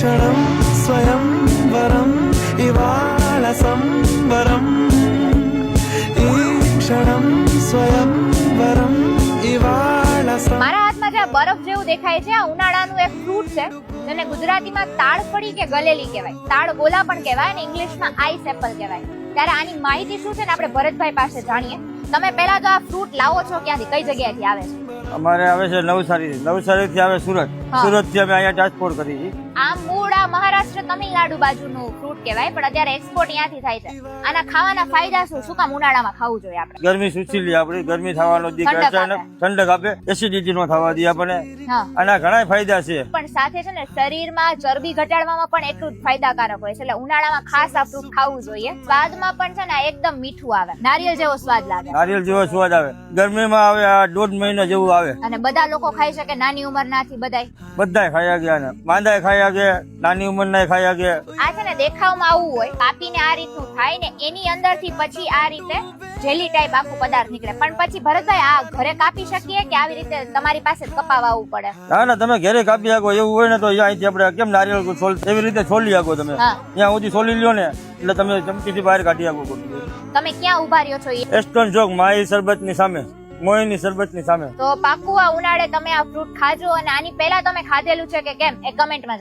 క్షణం స్వయం వరం ఇవాళ సంబరం ఈ క్షణం స్వయం వరం ఇవాళ సం મારા હાથમાં જે આ બરફ જેવું દેખાય છે આ ઉનાળાનું એક ફ્રૂટ છે જેને ગુજરાતીમાં તાડફળી કે ગલેલી કહેવાય તાડ ગોલા પણ કહેવાય અને ઇંગ્લિશમાં આઈસ એપલ કહેવાય ત્યારે આની માહિતી શું છે ને આપણે ભરતભાઈ પાસે જાણીએ તમે પહેલા તો આ ફ્રૂટ લાવો છો ક્યાંથી કઈ જગ્યાએથી આવે છે અમારે આવે છે નવસારી નવસારી થી આવે સુરત હા. સુરત થી અમે અહીંયા ટ્રાન્સપોર્ટ કરી છીએ આ મૂળ આ મહારાષ્ટ્ર તમિલનાડુ બાજુનું ફ્રૂટ કહેવાય પણ અત્યારે એક્સપોર્ટ ત્યાંથી થાય છે. આના ખાવાના ફાયદા શું? શું કામ ઉનાળામાં ખાવું જોઈએ આપણે? ગરમી સુચી લે આપણી ગરમી થવાનો દી અચાનક ઠંડક આપે એસિડિટી નો થવા દે આપણે આના ઘણા ફાયદા છે. પણ સાથે છે ને શરીરમાં ચરબી ઘટાડવામાં પણ એટલું જ ફાયદાકારક હોય છે. એટલે ઉનાળામાં ખાસ આ ફ્રૂટ ખાવું જોઈએ. સ્વાદમાં પણ છે ને એકદમ મીઠું આવે. નારિયેળ જેવો સ્વાદ લાગે. નારિયેળ જેવો સ્વાદ આવે. ગરમીમાં આવે આ દોઢ મહિના જેવું આવે. અને બધા લોકો ખાઈ શકે નાની ઉંમરનાથી બધાય? બધાય ખાયા ગયા ને. માંદાય ખાયા ગયા નાની ઉંમરના ખાઈ આગે. આ છે ને દેખાવમાં આવું હોય. કાપીને આ રીતનું થાય ને એની અંદરથી પછી આ રીતે જેલી ટાઈપ આખું પદાર્થ નીકળે. પણ પછી ભરતભાઈ આ ઘરે કાપી શકીએ કે આવી રીતે તમારી પાસે કપાવા આવવું પડે? ના ના તમે ઘરે કાપી શકો એવું હોય ને તો અહીંથી આપણે કેમ નારિયેળ છોલ એવી રીતે છોલી શકો તમે. ત્યાં સુધી છોલી લ્યો ને એટલે તમે ચમચીથી બહાર કાઢી શકો તમે ક્યાં ઊભા રહ્યો છો એસ્ટોન ચોક માઈ સરબતની સામે મોહીની સરબતની સામે. તો પાકું આ ઉનાળે તમે આ ફ્રૂટ ખાજો અને આની પહેલા તમે ખાધેલું છે કે કેમ? એ કમેન્ટમાં